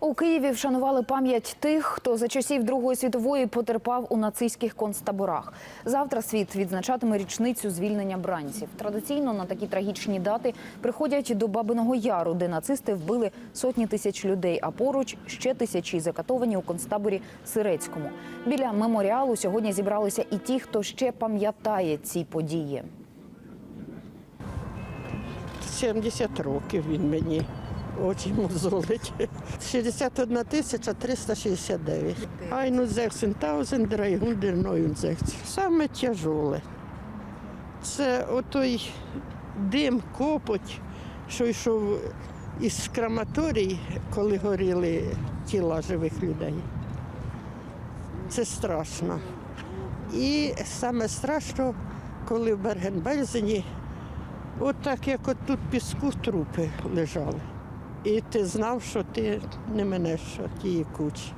У Києві вшанували пам'ять тих, хто за часів Другої світової потерпав у нацистських концтаборах. Завтра світ відзначатиме річницю звільнення бранців. Традиційно на такі трагічні дати приходять до Бабиного Яру, де нацисти вбили сотні тисяч людей, а поруч ще тисячі закатовані у концтаборі Сирецькому. Біля меморіалу сьогодні зібралися і ті, хто ще пам'ятає ці події. 70 років він мені очі мозолить. 61 тисяча 369. Айну зехсентаузен драйгундер нойунзехц. Саме тяжоле. Це отой дим, копоть, що йшов із крематорій, коли горіли тіла живих людей. Це страшно. І саме страшно, коли в Берген-Бельзені От так, як от тут піску трупи лежали. І ти знав, що ти не минеш тієї кучі.